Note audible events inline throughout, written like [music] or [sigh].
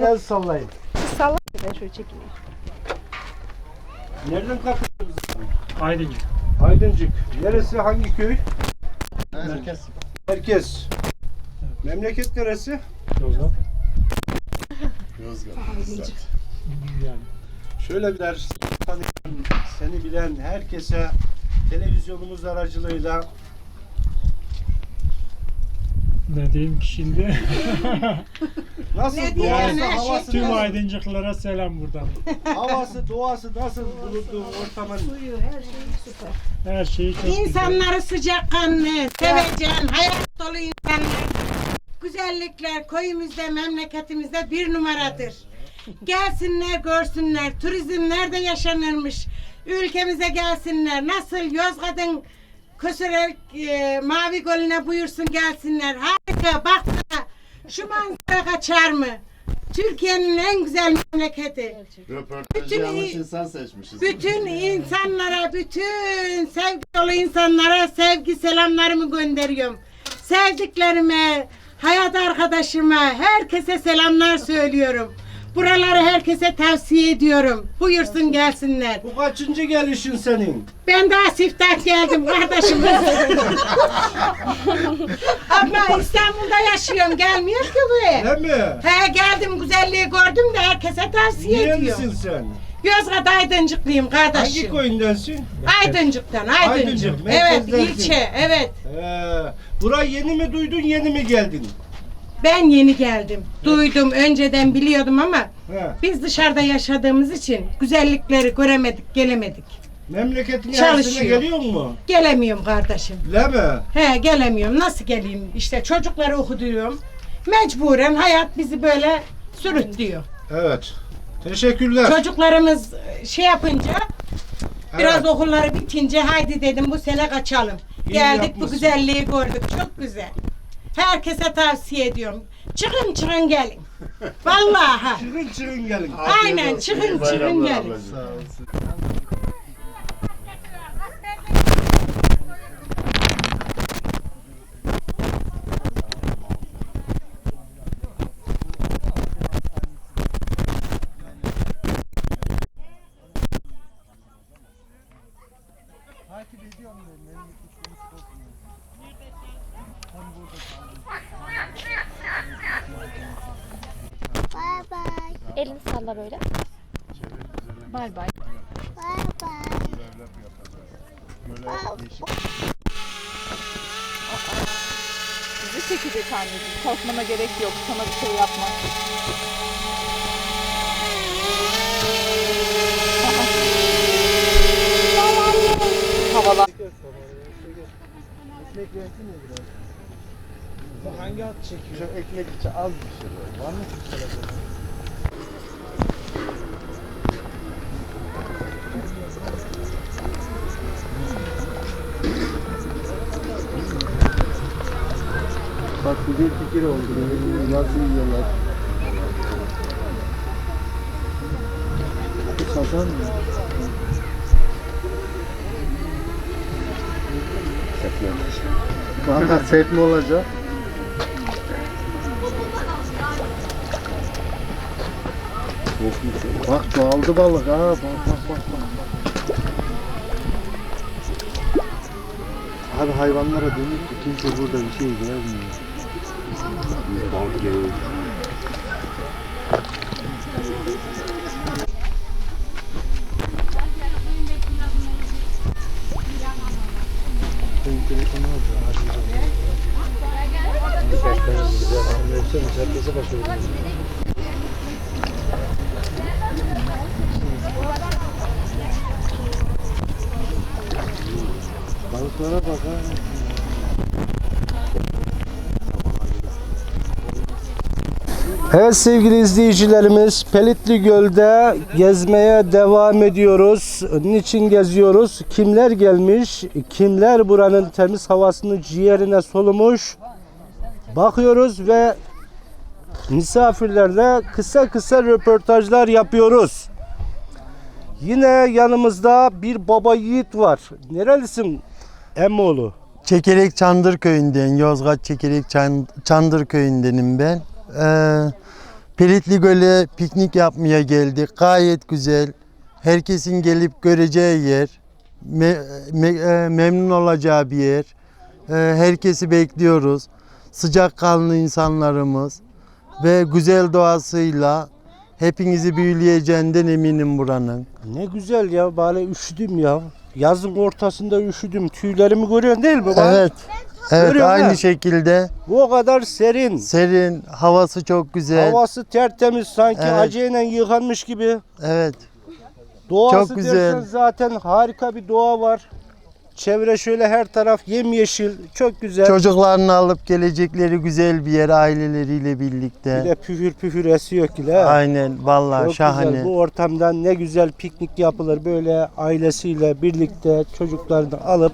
El sallayın. Salla ben şöyle çekeyim. Nereden katılıyorsunuz? Aydıncık. Aydıncık. Neresi? Hangi köy? Merkez. Merkez. Memleket neresi? Yozgat. Yani. Şöyle bir ders tanıyan, seni bilen herkese televizyonumuz aracılığıyla Ne diyeyim ki şimdi? [laughs] nasıl Ne doğası, havası, Tüm nasıl, aydıncıklara selam buradan. havası, doğası nasıl bulunduğu ortamın Suyu her şey süper. Her şeyi çok güzel. İnsanları sıcakkanlı, sevecen, hayat dolu insanlar. Güzellikler köyümüzde, memleketimizde bir numaradır. Gelsinler, görsünler. Turizm nerede yaşanırmış? Ülkemize gelsinler. Nasıl Yozgat'ın Kösürel e, Mavi Gölü'ne buyursun gelsinler. Harika, baksana. Şu manzara kaçar mı? Türkiye'nin en güzel memleketi. Röportajı Bütün yanlış insan seçmişiz. Bütün insanlara, bütün sevgi dolu insanlara sevgi selamlarımı gönderiyorum. Sevdiklerime, hayat arkadaşıma, herkese selamlar söylüyorum. Buraları herkese tavsiye ediyorum. Buyursun gelsinler. bu kaçıncı gelişin senin? Ben daha siftah geldim kardeşim. Ama İstanbul'da yaşıyorum. Gelmiyor ki buraya. Değil mi? He geldim güzelliği gördüm de herkese tavsiye ediyorum. Nerelisin sen? Yozgat Aydıncıklıyım Hangi kardeşim. köyündensin? Aydıncık'tan, Aydıncık. Aydıncık, evet, merkezdensin. ilçe, evet. Ee, burayı yeni mi duydun, yeni mi geldin? Ben yeni geldim. Duydum, önceden biliyordum ama He. biz dışarıda yaşadığımız için güzellikleri göremedik, gelemedik. Sene Çalışıyor. geliyor mu? Gelemiyorum kardeşim. Değil mi? He, gelemiyorum. Nasıl geleyim? İşte çocukları okutuyorum. Mecburen hayat bizi böyle sürütlüyor. Evet. Teşekkürler. Çocuklarımız şey yapınca biraz Evet. okulları bitince haydi dedim bu sene kaçalım. İyi Geldik bu yapmışsın. güzelliği gördük. Çok güzel. Herkese tavsiye ediyorum. Çıkın çıkın gelin. Vallahi. ha. [laughs] Çıkın çıkın gelin. Aynen çıkın çıkın gelin. Elini salla böyle. Bay bay. Bizi çekecek anneciğim. Korkmana gerek yok. Sana bir şey yapmaz. Havalar. Hangi at çekiyor? ekmek içi az bir şey böyle. Var mı? Bak bir fikir oldu. Nasıl yiyorlar? Bu sazan mı? Valla set mi olacak? Bak çoğaldı balık ha. Bak bak bak. bak. Abi hayvanlara dönük ki kimse burada bir şey görmüyor. Senin telefonu aldı. Herkese başarılı. Balıklara bak ha. Evet sevgili izleyicilerimiz Pelitli Göl'de gezmeye devam ediyoruz. Niçin geziyoruz? Kimler gelmiş? Kimler buranın temiz havasını ciğerine solumuş? Bakıyoruz ve misafirlerle kısa kısa röportajlar yapıyoruz. Yine yanımızda bir baba yiğit var. Nerelisin Emmoğlu? Çekerek Çandır köyünden, Yozgat Çekerek Çan- Çandır köyündenim ben. Ee, Peritli Göl'e piknik yapmaya geldik. Gayet güzel. Herkesin gelip göreceği yer. Me- me- e, memnun olacağı bir yer. E, herkesi bekliyoruz. Sıcakkanlı insanlarımız ve güzel doğasıyla hepinizi büyüleyeceğinden eminim buranın. Ne güzel ya böyle üşüdüm ya. Yazın ortasında üşüdüm. Tüylerimi görüyorsun değil mi? bak? Evet. Evet aynı ha. şekilde Bu o kadar serin. serin, havası çok güzel. Havası tertemiz sanki Evet. acıyla yıkanmış gibi. Evet. Doğası Çok güzel. dersen zaten harika bir doğa var. Çevre şöyle her taraf yemyeşil. Çok güzel. Çocuklarını alıp gelecekleri güzel bir yer aileleriyle birlikte. Bir de püfür püfür esiyor ki. la. Aynen vallahi Çok şahane. güzel. Bu ortamdan ne güzel piknik yapılır. Böyle ailesiyle birlikte çocuklarını alıp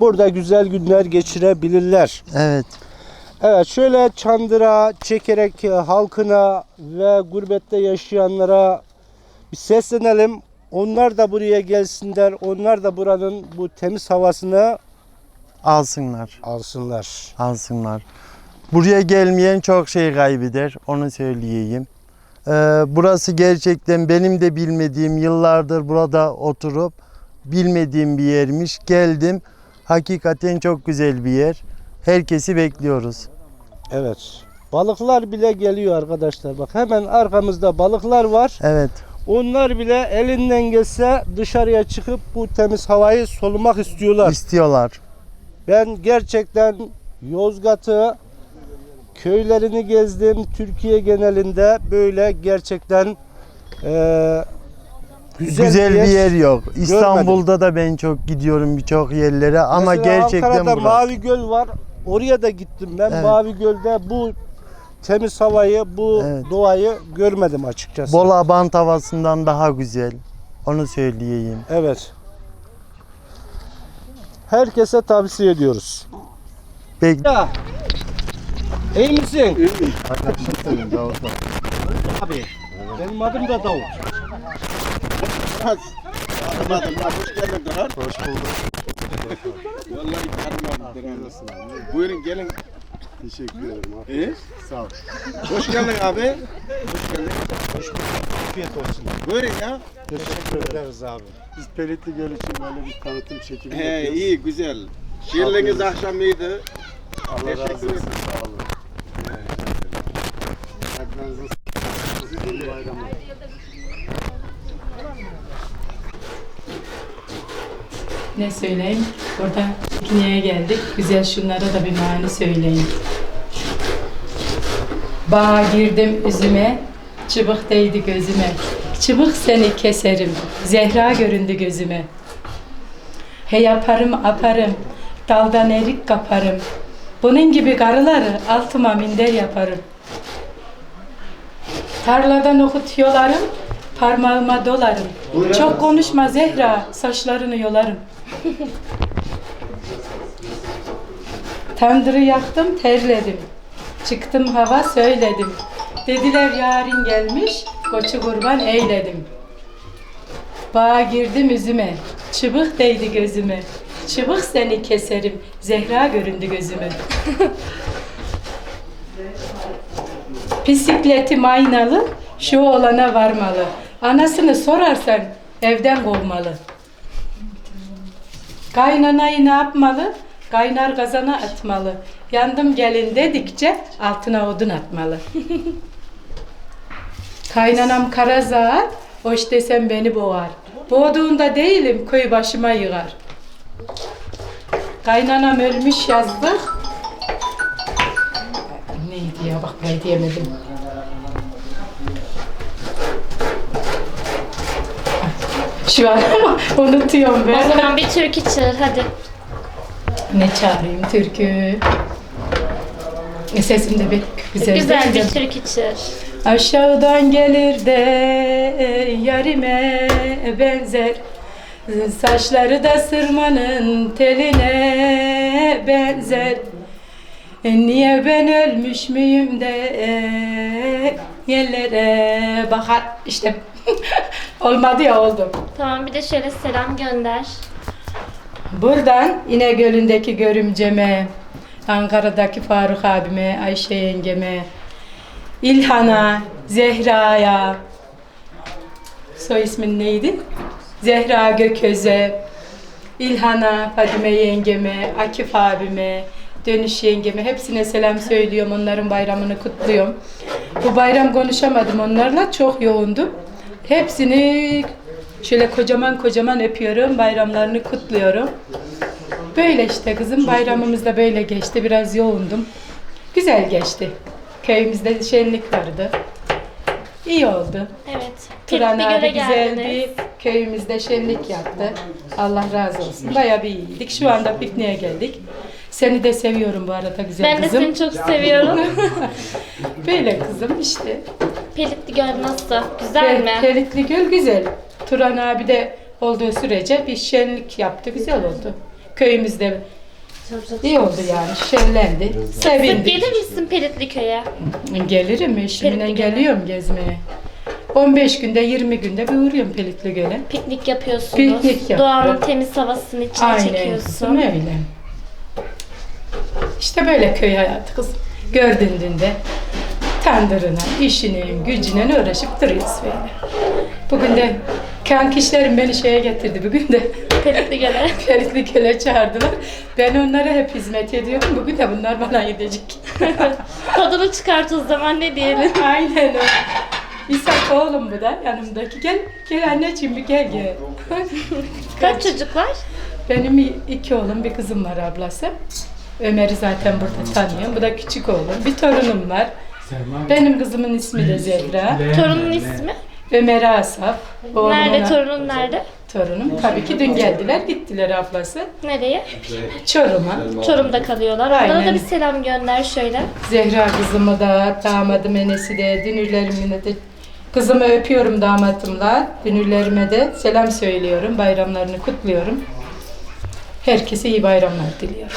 burada güzel günler geçirebilirler. Evet. Evet şöyle Çandıra çekerek e, halkına ve gurbette yaşayanlara bir seslenelim. Onlar da buraya gelsinler. Onlar da buranın bu temiz havasını Alsınlar. alsınlar. Alsınlar. Buraya gelmeyen çok şey kaybeder. Onu söyleyeyim. Ee, burası gerçekten benim de bilmediğim yıllardır burada oturup bilmediğim bir yermiş. Geldim. Hakikaten çok güzel bir yer. Herkesi bekliyoruz. Evet. Balıklar bile geliyor arkadaşlar. Bak hemen arkamızda balıklar var. Evet. Onlar bile elinden gelse dışarıya çıkıp bu temiz havayı solumak istiyorlar. istiyorlar. Ben gerçekten Yozgat'ı köylerini gezdim. Türkiye genelinde böyle gerçekten eee, güzel, Güzel, bir yer yok. İstanbul'da da ben çok gidiyorum birçok yerlere ama Mesela gerçekten Ankara'da burası. Mavi Göl var. Oraya da gittim ben. Evet. Mavi Göl'de bu temiz havayı, bu Evet. doğayı görmedim açıkçası. Bol Abant havasından daha güzel. Onu söyleyeyim. Evet. Herkese tavsiye ediyoruz. Bek Ya. İyi misin? Arkadaşım senin Davut bak. Abi. Benim adım da Davut. Hoş bulduk. Buyurun gelin. Teşekkür ederim abi. İyi. Sağ ol. Hoş geldin abi. Afiyet olsun. Buyurun ya. Teşekkür ederiz abi. Biz Pelitli Göl için böyle bir tanıtım çekimi He yapıyoruz. iyi güzel. Şiirleriniz akşam iyiydi. Allah razı Teşekkür olsun. Sağ olun. Aklınızın s***sı. İyi bayramlar. Ne söyleyeyim? Burada pikniğe geldik. Güzel şunlara da bir mani söyleyeyim. Bağa girdim üzüme, çıbık değdi gözüme. Çıbık seni keserim, zehra göründü gözüme. He yaparım aparım, daldan erik kaparım. Bunun gibi karıları altıma minder yaparım. Tarladan okut yolarım, parmağıma dolarım. Çok konuşma Zehra, saçlarını yolarım. Tandırı yaktım, terledim. Çıktım hava söyledim. Dediler yarın gelmiş, koçu kurban eyledim. Bağa girdim üzüme, çıbık değdi gözüme. Çıbık seni keserim, Zehra göründü gözüme. [laughs] Bisikletim aynalı, şu olana varmalı. Anasını sorarsan evden kovmalı. Kaynanayı ne yapmalı? Kaynar kazana atmalı. Yandım gelin dedikçe altına odun atmalı. [laughs] Kaynanam kara zar, hoş desem beni boğar. Boğduğunda değilim, köy başıma yığar. Kaynanam ölmüş yazdık. Neydi ya bak ben diyemedim. Şu an [laughs] unutuyorum O ben. zaman bir türkü çığır hadi. Ne çağırayım türkü? E, Sesim de pek güzel, Güzel bir türkü çığır. Aşağıdan gelir de yarime benzer Saçları da sırmanın teline benzer Niye ben ölmüş müyüm de yerlere bakar işte [laughs] olmadı ya oldu. Tamam bir de şöyle selam gönder. Buradan İnegöl'ündeki görümceme, Ankara'daki Faruk abime, Ayşe yengeme, İlhan'a, Zehra'ya, soy ismin neydi? Zehra Gököz'e, İlhan'a, Fadime yengeme, Akif abime, Dönüş yengeme hepsine selam söylüyorum. Onların bayramını kutluyorum. Bu bayram konuşamadım onlarla. Çok yoğundum. Hepsini şöyle kocaman kocaman öpüyorum. Bayramlarını kutluyorum. Böyle işte kızım bayramımız da böyle geçti. Biraz yoğundum. Güzel geçti. Köyümüzde şenlik vardı. İyi oldu. Evet. Turan Pilotlu abi göle güzel geldiniz. bir köyümüzde şenlik yaptı. Allah razı olsun. Bayağı bir iyiydik. Şu anda pikniğe geldik. Seni de seviyorum bu arada güzel Ben de kızım. seni çok seviyorum. [laughs] Böyle kızım işte. Pelitli göl nasıl? Güzel mi? Pelitli Göl güzel. Turan abi de olduğu sürece bir şenlik yaptı. Güzel oldu. Köyümüzde iyi oldu yani. Şenlendi. Sık Sevindik. gelir misin Pelitli köye? Gelirim eşimle Pelitli Göl'e. geliyorum gezmeye. 15 günde 20 günde bir uğruyorum Pelitli Göl'e. Piknik yapıyorsunuz. Piknik. Doğanın temiz havasını içine Aynen çekiyorsun. kızım öyle. İşte böyle köy hayatı kız. Gördüğünde de tandırına, işinin, gücüne uğraşıp duruyoruz böyle. Bugün de kankişlerim beni şeye getirdi bugün de. Pelitli göle. Feritli Göl'e [laughs] çağırdılar. Ben onlara hep hizmet ediyorum. Bugün de bunlar bana gidecek. [laughs] Tadını çıkart o zaman ne diyelim. [laughs] Aynen o. İshak oğlum bu da yanımdaki. Gel, gel anneciğim bir gel gel. Kaç çocuk var? Benim iki oğlum, bir kızım var ablası. Ömer'i zaten burada tanıyorum. Bu da küçük oğlum. Bir torunum var. Benim kızımın ismi de Zehra. Torunun ismi? Ömer Asaf. Oğlum Nerede torunun nerede? Torunum. Tabii ki dün geldiler, gittiler ablası. Nereye? Çorum'a. Çorum'da kalıyorlar. Bana Aynen. da bir selam gönder şöyle. Zehra kızımı da, damadım Enes'i de, dünürlerimi de kızımı öpüyorum damatımla. Dünürlerime de selam söylüyorum. Bayramlarını kutluyorum. Herkese iyi bayramlar diliyorum.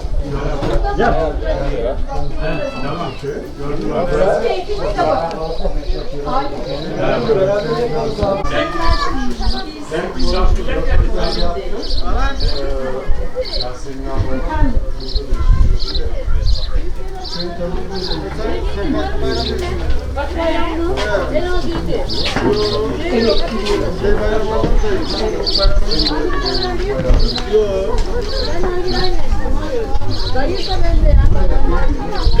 Ya. Tamam. Gördüm Yok. So you're?